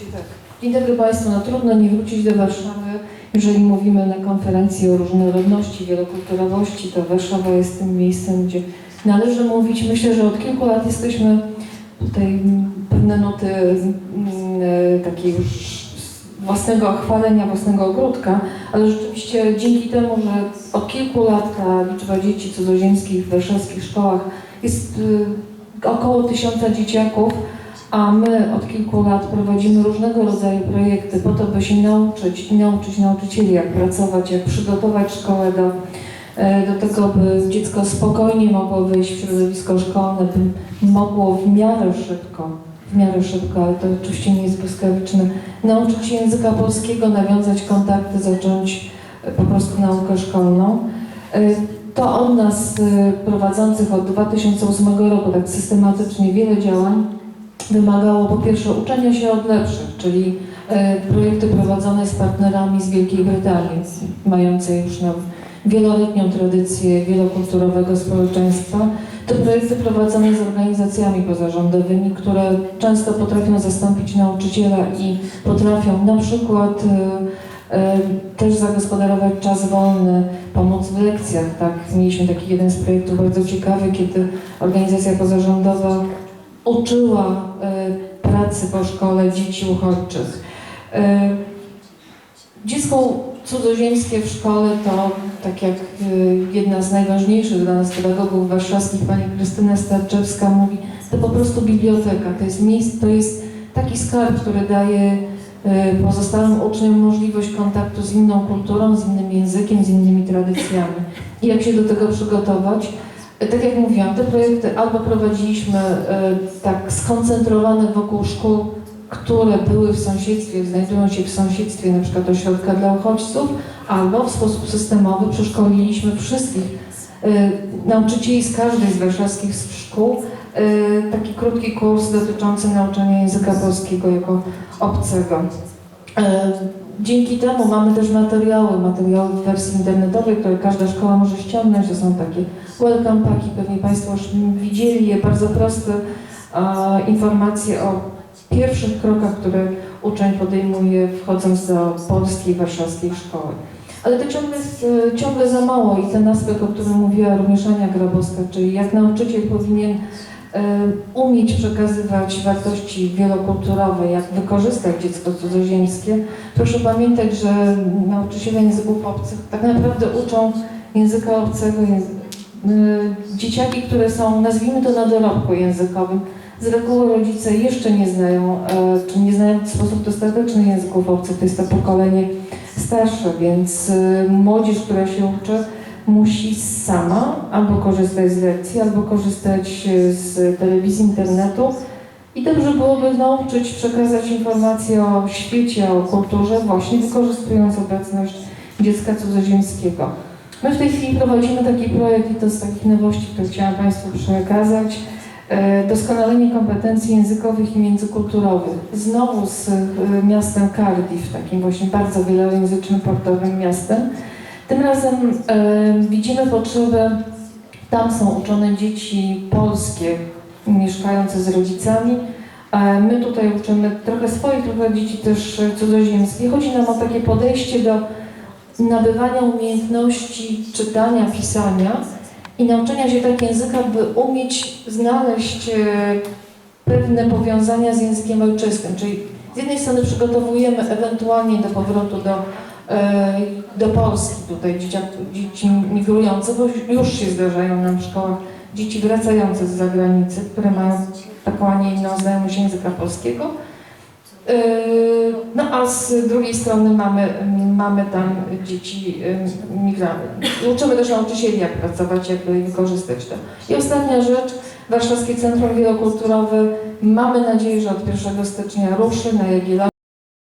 Tak. Dzień dobry Państwu. No trudno nie wrócić do Warszawy, jeżeli mówimy na konferencji o różnorodności, wielokulturowości, to Warszawa jest tym miejscem, gdzie należy mówić. Myślę, że od kilku lat jesteśmy tutaj mm, pewne nuty mm, e, takiej już własnego chwalenia, własnego ogródka, ale rzeczywiście dzięki temu, że od kilku lat ta liczba dzieci cudzoziemskich w warszawskich szkołach jest y, około tysiąca dzieciaków, a my od kilku lat prowadzimy różnego rodzaju projekty po to, by się nauczyć i nauczyć nauczycieli, jak pracować, jak przygotować szkołę do, e, do tego, by dziecko spokojnie mogło wyjść w środowisko szkolne, by mogło w miarę szybko, w miarę szybko, ale to oczywiście nie jest błyskawiczne, nauczyć się języka polskiego, nawiązać kontakty, zacząć e, po prostu naukę szkolną. E, To od nas prowadzących od 2008 roku tak systematycznie wiele działań wymagało po pierwsze uczenia się od lepszych, czyli e, projekty prowadzone z partnerami z Wielkiej Brytanii, mające już nam wieloletnią tradycję wielokulturowego społeczeństwa. To projekty prowadzone z organizacjami pozarządowymi, które często potrafią zastąpić nauczyciela i potrafią na przykład e, e, też zagospodarować czas wolny, pomóc w lekcjach. Tak? Mieliśmy taki jeden z projektów bardzo ciekawy, kiedy organizacja pozarządowa uczyła e, pracy po szkole dzieci uchodźczych. E, Dziecko cudzoziemskie w szkole to, tak jak e, jedna z najważniejszych dla nas pedagogów warszawskich, pani Krystyna Starczewska mówi, to po prostu biblioteka, to jest miejsce, to jest taki skarb, który daje pozostałym uczniom możliwość kontaktu z inną kulturą, z innym językiem, z innymi tradycjami. I jak się do tego przygotować? Tak jak mówiłam, te projekty albo prowadziliśmy e, tak skoncentrowane wokół szkół, które były w sąsiedztwie, znajdują się w sąsiedztwie na przykład ośrodka dla uchodźców, albo w sposób systemowy przeszkoliliśmy wszystkich e, nauczycieli z każdej z warszawskich szkół e, taki krótki kurs dotyczący nauczania języka polskiego jako obcego. Dzięki temu mamy też materiały, materiały w wersji internetowej, które każda szkoła może ściągnąć. To są takie welcome paki, pewnie Państwo już widzieli je, bardzo proste e, informacje o pierwszych krokach, które uczeń podejmuje wchodząc do polskiej, warszawskiej szkoły. Ale to ciągle, e, ciągle za mało i ten aspekt, o którym mówiła również Ania Grabowska, czyli jak nauczyciel powinien e, umieć przekazywać wartości wielokulturowe, jak wykorzystać dziecko cudzoziemskie. Proszę pamiętać, że nauczyciele języków obcych tak naprawdę uczą języka obcego, dzieciaki, które są, nazwijmy to na dorobku językowym, z reguły rodzice jeszcze nie znają, e, czy nie znają w sposób dostateczny języków obcych, to jest to pokolenie starsze, więc y, młodzież, która się uczy, musi sama albo korzystać z lekcji, albo korzystać y, z telewizji, internetu. I dobrze byłoby nauczyć przekazać informacje o świecie, o kulturze, właśnie wykorzystując obecność dziecka cudzoziemskiego. My w tej chwili prowadzimy taki projekt i to z takich nowości, które chciałam Państwu przekazać. e, Doskonalenie kompetencji językowych i międzykulturowych. Znowu z e, miastem Cardiff, takim właśnie bardzo wielojęzycznym portowym miastem. Tym razem e, widzimy potrzebę, tam są uczone dzieci polskie, mieszkające z rodzicami. My tutaj uczymy trochę swoich, trochę dzieci też cudzoziemskie. Chodzi nam o takie podejście do nabywania umiejętności czytania, pisania i nauczenia się tak języka, by umieć znaleźć e, pewne powiązania z językiem ojczystym. Czyli z jednej strony przygotowujemy ewentualnie do powrotu do, e, do Polski tutaj dzieci migrujące, bo już się zdarzają nam w szkołach dzieci wracające z zagranicy, które mają taką, a nie inną znajomość języka polskiego. Yy, No a z drugiej strony mamy, mamy tam dzieci migrantów. Uczymy też nauczycieli, jak pracować, jak wykorzystać to. I ostatnia rzecz, Warszawskie Centrum Wielokulturowe. Mamy nadzieję, że od 1 stycznia ruszy na Jagiellonie.